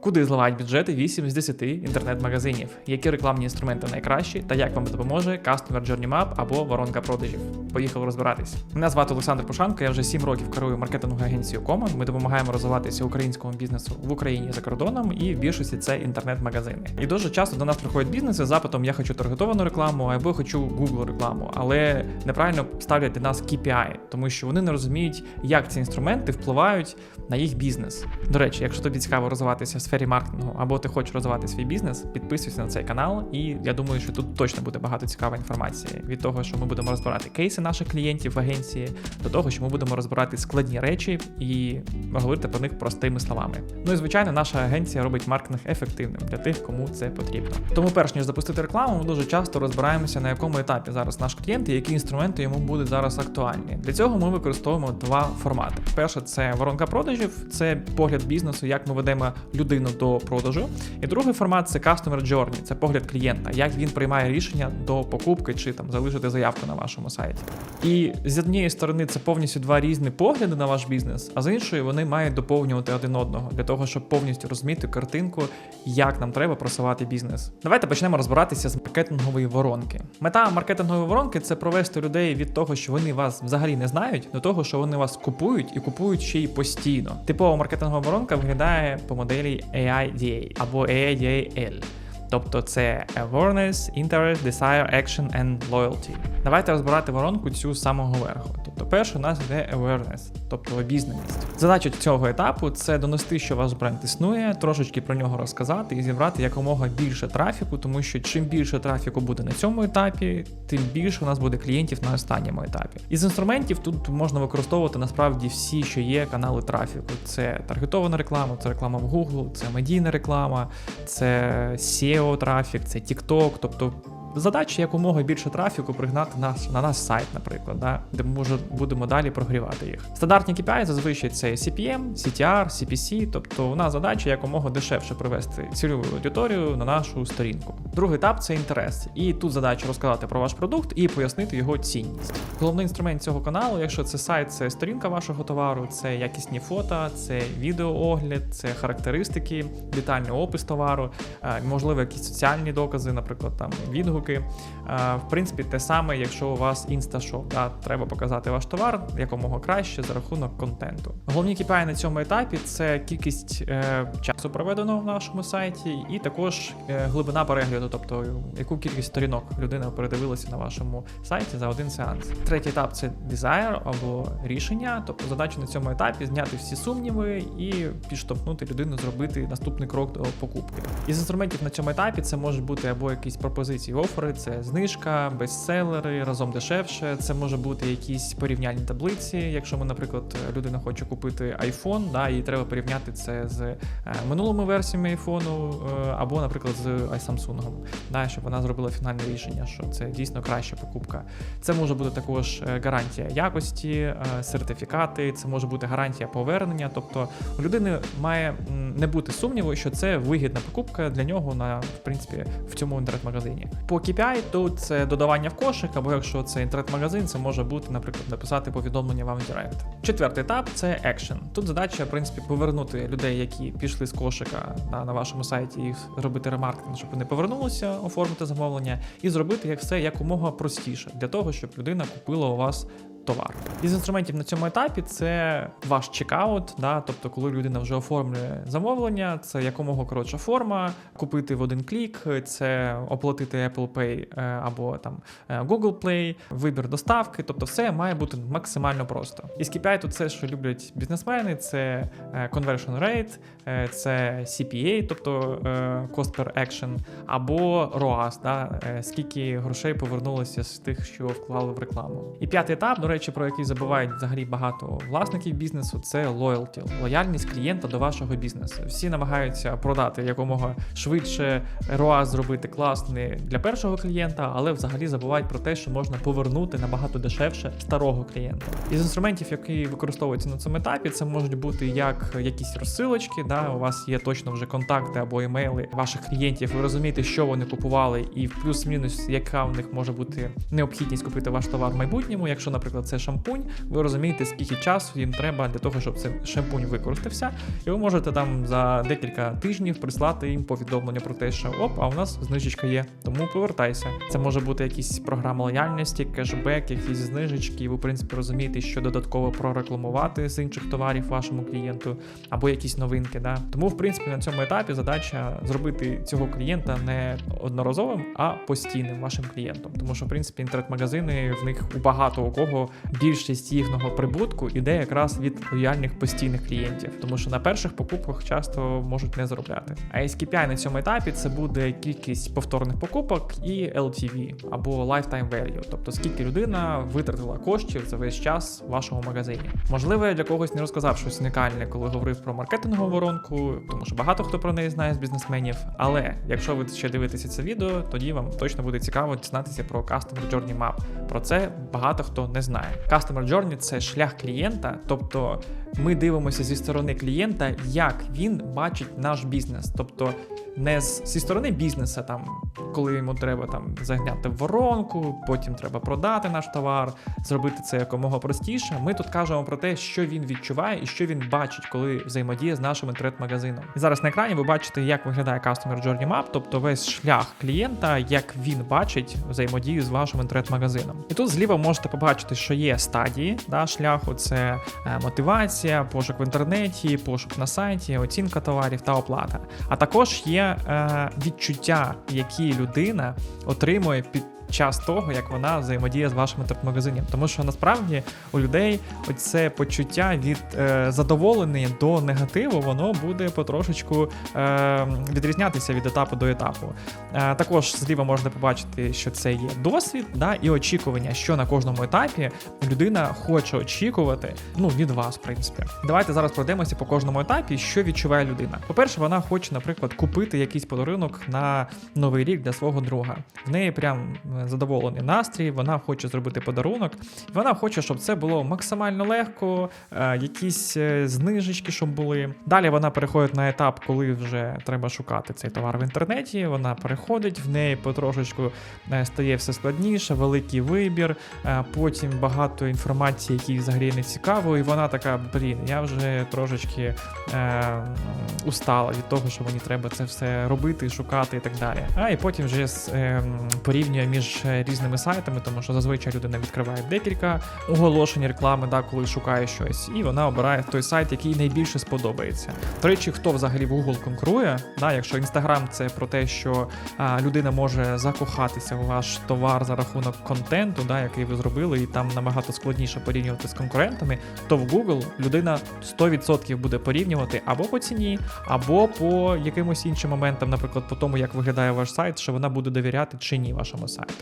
Куди зливають бюджети 8 з 10 інтернет-магазинів? Які рекламні інструменти найкращі та як вам допоможе Customer Journey Map або воронка продажів? Поїхали розбиратись. Мене звати Олександр Пушанко. Я вже 7 років керую маркетинговою агенцією Кома. Ми допомагаємо розвиватися українському бізнесу в Україні за кордоном, і в більшості це інтернет-магазини. І дуже часто до нас приходять бізнеси з запитом: я хочу таргетовану рекламу або хочу Google рекламу, але неправильно ставлять для нас KPI, тому що вони не розуміють, як ці інструменти впливають на їх бізнес. До речі, якщо тобі цікаво розвиватися сфері маркетингу або ти хочеш розвивати свій бізнес, підписуйся на цей канал, і я думаю, що тут точно буде багато цікавої інформації від того, що ми будемо розбирати кейси наших клієнтів в агенції, до того, що ми будемо розбирати складні речі і говорити про них простими словами. Ну і звичайно, наша агенція робить маркетинг ефективним для тих, кому це потрібно. Тому, перш ніж запустити рекламу, ми дуже часто розбираємося на якому етапі зараз наш клієнт і які інструменти йому будуть зараз актуальні. Для цього ми використовуємо два формати. Перше це воронка продажів, це погляд бізнесу, як ми ведемо людину до продажу. І другий формат це Customer Journey, це погляд клієнта, як він приймає рішення до покупки чи там залишити заявку на вашому сайті. І з однієї сторони це повністю два різні погляди на ваш бізнес, а з іншої вони мають доповнювати один одного для того, щоб повністю розуміти картинку, як нам треба просувати бізнес. Давайте почнемо розбиратися з маркетингової воронки. Мета маркетингової воронки це провести людей від того, що вони вас взагалі не знають, до того, що вони вас купують і купують ще й постійно. Типова маркетингова воронка виглядає по моделі AIDA або AIDA-L. Тобто це Awareness, Interest, Desire, Action and Loyalty. Давайте розбирати воронку цю самого верху. Тобто, перше у нас йде awareness, тобто обізнаність. Задача цього етапу це донести, що ваш бренд існує, трошечки про нього розказати і зібрати якомога більше трафіку, тому що чим більше трафіку буде на цьому етапі, тим більше у нас буде клієнтів на останньому етапі. Із інструментів тут можна використовувати насправді всі, що є канали трафіку. Це таргетована реклама, це реклама в Google, це медійна реклама, це SEO трафік, це TikTok, тобто. Задача якомога більше трафіку пригнати нас на наш сайт, наприклад, да, де ми може, будемо далі прогрівати їх. Стандартні KPI зазвичай це CPM, CTR, CPC, тобто у нас задача якомога дешевше привести цільову аудиторію на нашу сторінку. Другий етап це інтерес. І тут задача розказати про ваш продукт і пояснити його цінність. Головний інструмент цього каналу, якщо це сайт, це сторінка вашого товару, це якісні фото, це відеоогляд, це характеристики, детальний опис товару, е, можливо, якісь соціальні докази, наприклад, там відгуки. Е, В принципі, те саме, якщо у вас інсташоп, да, треба показати ваш товар якомога краще за рахунок контенту. Головні KPI на цьому етапі це кількість е, часу проведеного в нашому сайті, і також е, глибина перегляду, тобто яку кількість сторінок людина передивилася на вашому сайті за один сеанс. Третій етап це desire або рішення, тобто задача на цьому етапі зняти всі сумніви і підштовхнути людину зробити наступний крок до покупки. Із інструментів на цьому етапі це можуть бути або якісь пропозиції офери, це знижка, бестселери, разом дешевше. Це може бути якісь порівняльні таблиці. Якщо ми, наприклад, людина хоче купити iPhone, да, і треба порівняти це з е, минулими версіями iPhone, е, або, наприклад, з iSamsung, да, щоб вона зробила фінальне рішення, що це дійсно краща покупка. Це може бути також е, гарантія якості, сертифікати, це може бути гарантія повернення. Тобто у людини має не бути сумніву, що це вигідна покупка для нього на в принципі в цьому інтернет-магазині. KPI тут це додавання в кошик, або якщо це інтернет-магазин, це може бути, наприклад, написати повідомлення вам в Директ. Четвертий етап це екшен. Тут задача, в принципі, повернути людей, які пішли з кошика на, на вашому сайті, і робити ремаркетинг, щоб вони повернулися, оформити замовлення, і зробити як все якомога простіше для того, щоб людина купила у вас товар. Із інструментів на цьому етапі це ваш чекаут, да, тобто, коли людина вже оформлює замовлення, це якомога коротша форма, купити в один клік, це оплатити Apple Pay е, або там е, Google Play, вибір доставки, тобто все має бути максимально просто. Із KPI тут все, що люблять бізнесмени, це е, conversion rate, це CPA, тобто cost per action, або ROAS, да, скільки грошей повернулося з тих, що вклали в рекламу. І п'ятий етап, до речі, про який забувають взагалі багато власників бізнесу, це loyalty, лояльність клієнта до вашого бізнесу. Всі намагаються продати якомога швидше ROAS зробити класний для першого клієнта, але взагалі забувають про те, що можна повернути набагато дешевше старого клієнта. Із інструментів, які використовуються на цьому етапі, це можуть бути як якісь розсилочки. Да, у вас є точно вже контакти або імейли ваших клієнтів. Ви розумієте, що вони купували, і в плюс-мінус, яка в них може бути необхідність купити ваш товар в майбутньому. Якщо, наприклад, це шампунь, ви розумієте, скільки часу їм треба для того, щоб цей шампунь використався, і ви можете там за декілька тижнів прислати їм повідомлення про те, що оп, а у нас знижечка є, тому повертайся. Це може бути якісь програма лояльності, кешбек, якісь знижечки. Ви в принципі розумієте, що додатково прорекламувати з інших товарів вашому клієнту, або якісь новинки. Да? Тому, в принципі, на цьому етапі задача зробити цього клієнта не одноразовим, а постійним вашим клієнтом. Тому що, в принципі, інтернет-магазини в них у багато у кого більшість їхнього прибутку іде якраз від лояльних постійних клієнтів, тому що на перших покупках часто можуть не заробляти. А SKPI на цьому етапі це буде кількість повторних покупок і LTV або Lifetime Value, тобто скільки людина витратила коштів за весь час в вашому магазині. Можливо, я для когось не розказав щось унікальне, коли говорив про маркетингову воронку, тому що багато хто про неї знає з бізнесменів. Але якщо ви ще дивитеся це відео, тоді вам точно буде цікаво дізнатися про Customer Journey Map. Про це багато хто не знає. Customer Journey – це шлях клієнта, тобто ми дивимося зі сторони клієнта, як він бачить наш бізнес, тобто не з, зі сторони бізнесу, там коли йому треба там загняти в воронку, потім треба продати наш товар, зробити це якомога простіше. Ми тут кажемо про те, що він відчуває і що він бачить, коли взаємодіє з нашим інтернет-магазином. І зараз на екрані ви бачите, як виглядає Customer Journey Map, тобто весь шлях клієнта, як він бачить взаємодію з вашим інтернет-магазином. І тут зліва можете побачити, що є стадії да, шляху: це е, мотивація, пошук в інтернеті, пошук на сайті, оцінка товарів та оплата. А також є е, відчуття, які людина отримує під. Час того, як вона взаємодіє з вашим інтернет-магазином. Тому що насправді у людей оце почуття від е, задоволення до негативу, воно буде потрошечку е, відрізнятися від етапу до етапу. Е, також зліва можна побачити, що це є досвід да, і очікування, що на кожному етапі людина хоче очікувати ну, від вас, в принципі. Давайте зараз пройдемося по кожному етапі, що відчуває людина. По-перше, вона хоче, наприклад, купити якийсь подарунок на новий рік для свого друга. В неї прям задоволений настрій, вона хоче зробити подарунок, вона хоче, щоб це було максимально легко, е, якісь е, знижечки, щоб були. Далі вона переходить на етап, коли вже треба шукати цей товар в інтернеті. Вона переходить в неї потрошечку е, стає все складніше, великий вибір. Потім багато інформації, які взагалі не цікаво, і вона така: блін, я вже трошечки е, устала від того, що мені треба це все робити, шукати і так далі. А і потім вже е, порівнює між е, різними сайтами, тому що зазвичай людина відкриває декілька оголошень реклами, да, коли шукає щось, і вона обирає той сайт, який найбільше сподобається. До речі, хто взагалі в Google конкурує, да, якщо Instagram це про те, що а, людина може закохатися у ваш товар за рахунок контенту, да, який ви зробили, і там набагато складніше порівнювати з конкурентами, то в Google людина 100% буде порівнювати або по ціні, або по якимось іншим моментам, наприклад, по тому, як виглядає ваш сайт, що вона буде довіряти чи ні вашому сайту.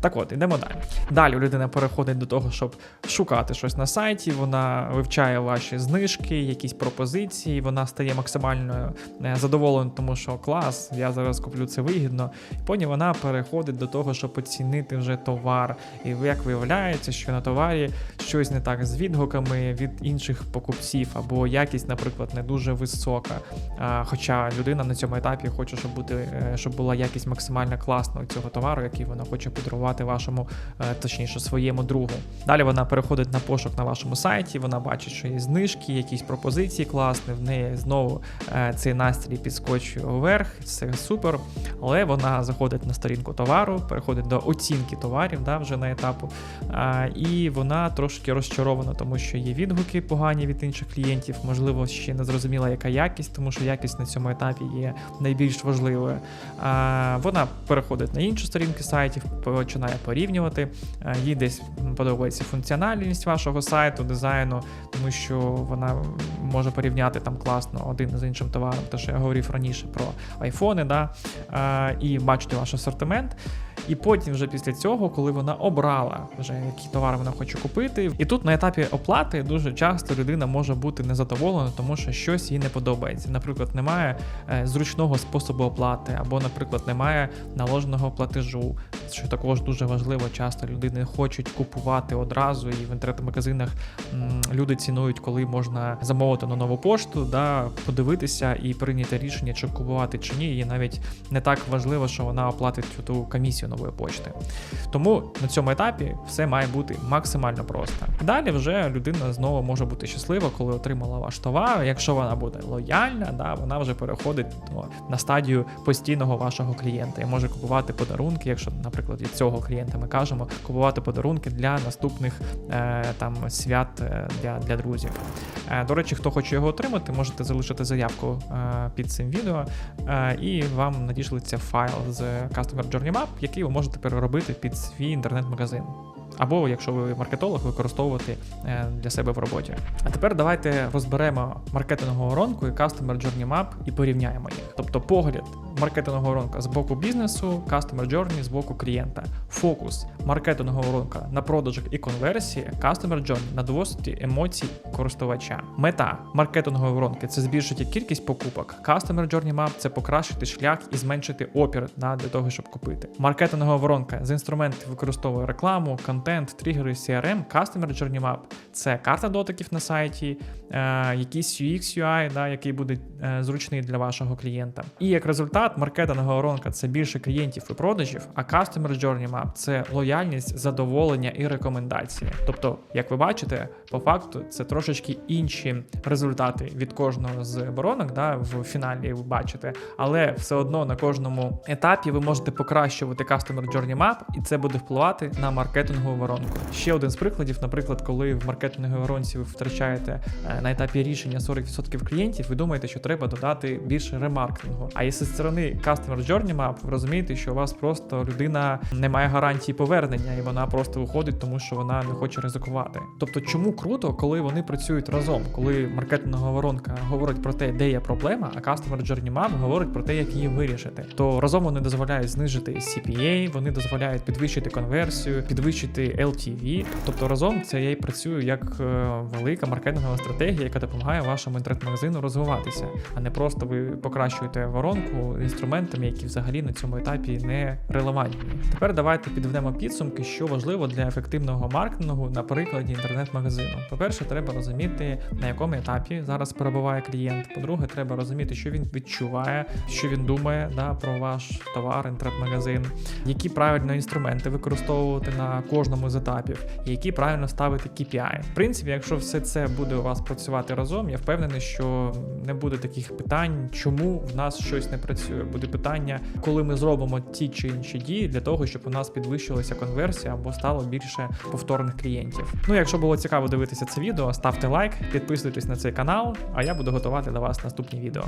Так от, ідемо далі. Далі людина переходить до того, щоб шукати щось на сайті, вона вивчає ваші знижки, якісь пропозиції, вона стає максимально е, задоволеною, тому що клас, я зараз куплю це вигідно. І потім вона переходить до того, щоб оцінити вже товар. І як виявляється, що на товарі щось не так з відгуками від інших покупців, або якість, наприклад, не дуже висока. Хоча людина на цьому етапі хоче, щоб бути, е, щоб була якість максимально класна цього товару, який вона хоче подарувати вашому, е, точніше, своєму другу. Далі вона переходить на пошук на вашому сайті, вона бачить, що є знижки, якісь пропозиції класні, в неї знову е, цей настрій підскочує вверх, це супер. Але вона заходить на сторінку товару, переходить до оцінки товарів да, вже на етапу. І вона трошки розчарована, тому що є відгуки погані від інших клієнтів, можливо, ще не зрозуміла, яка якість, тому що якість на цьому етапі є найбільш важливою. Вона переходить на інші сторінки сайтів, починає порівнювати. Їй десь подобається функціональність вашого сайту, дизайну, тому що вона може порівняти там класно один з іншим товаром, те, що я говорив раніше про айфони, да, і бачити ваш асортимент. І потім, вже після цього, коли вона обрала вже які товари вона хоче купити, і тут на етапі оплати дуже часто людина може бути незадоволена, тому що щось їй не подобається. Наприклад, немає е, зручного способу оплати, або, наприклад, немає наложеного платежу, що також дуже важливо. Часто люди не хочуть купувати одразу, і в інтернет-магазинах люди цінують, коли можна замовити на нову пошту, да, подивитися і прийняти рішення, чи купувати чи ні. І навіть не так важливо, що вона оплатить ту комісію нової почти. Тому на цьому етапі все має бути максимально просто. Далі вже людина знову може бути щаслива, коли отримала ваш товар. Якщо вона буде лояльна, да, вона вже переходить ну, на стадію постійного вашого клієнта і може купувати подарунки, якщо, наприклад, від цього клієнта ми кажемо, купувати подарунки для наступних е, там свят е, для, для друзів. Е, до речі, хто хоче його отримати, можете залишити заявку під цим відео, і вам надішлеться файл з Customer Journey Map, який ви можете переробити під свій інтернет-магазин. Або, якщо ви маркетолог, використовувати для себе в роботі. А тепер давайте розберемо маркетингову воронку і Customer Journey Map і порівняємо їх. Тобто погляд маркетингового воронка з боку бізнесу, Customer Journey з боку клієнта. Фокус маркетингова воронка на продажах і конверсії, Customer Journey на досвіді емоцій користувача. Мета маркетингової воронки це збільшити кількість покупок. Customer Journey Map це покращити шлях і зменшити опір на для того, щоб купити. Маркетингова воронка з інструментів використовує рекламу, контент, тригери, CRM, Customer Journey Map це карта дотиків на сайті, е, якийсь UX, UI, да, який буде е, зручний для вашого клієнта. І як результат, маркетингова воронка це більше клієнтів і продажів, а Customer Journey Map це лояльність, задоволення і рекомендації. Тобто, як ви бачите, по факту це трошечки інші результати від кожного з воронок, да, в фіналі ви бачите, але все одно на кожному етапі ви можете покращувати Customer Journey Map, і це буде впливати на маркетингову воронку. Ще один з прикладів, наприклад, коли в маркетинговій воронці ви втрачаєте е, на етапі рішення 40% клієнтів, ви думаєте, що треба додати більше ремаркетингу. А якщо з сторони Customer Journey Map, ви розумієте, що у вас просто людина не має гарантії повернення, і вона просто виходить, тому що вона не хоче ризикувати. Тобто, чому круто, коли вони працюють разом, коли маркетингова воронка говорить про те, де є проблема, а Customer Journey Map говорить про те, як її вирішити. То разом вони дозволяють знижити CPA, вони дозволяють підвищити конверсію, підвищити LTV. Тобто разом це я і працюю як е, велика маркетингова стратегія, яка допомагає вашому інтернет-магазину розвиватися, а не просто ви покращуєте воронку інструментами, які взагалі на цьому етапі не релевантні. Тепер давайте підведемо підсумки, що важливо для ефективного маркетингу на прикладі інтернет-магазину. По-перше, треба розуміти, на якому етапі зараз перебуває клієнт. По-друге, треба розуміти, що він відчуває, що він думає да, про ваш товар, інтернет-магазин, які правильно інструменти використовувати на кожному з етапів, і які правильно ставити KPI. В принципі, якщо все це буде у вас працювати разом, я впевнений, що не буде таких питань, чому в нас щось не працює. Буде питання, коли ми зробимо ті чи інші дії для того, щоб у нас підвищилася конверсія або стало більше повторних клієнтів. Ну, якщо було цікаво дивитися це відео, ставте лайк, підписуйтесь на цей канал, а я буду готувати для вас наступні відео.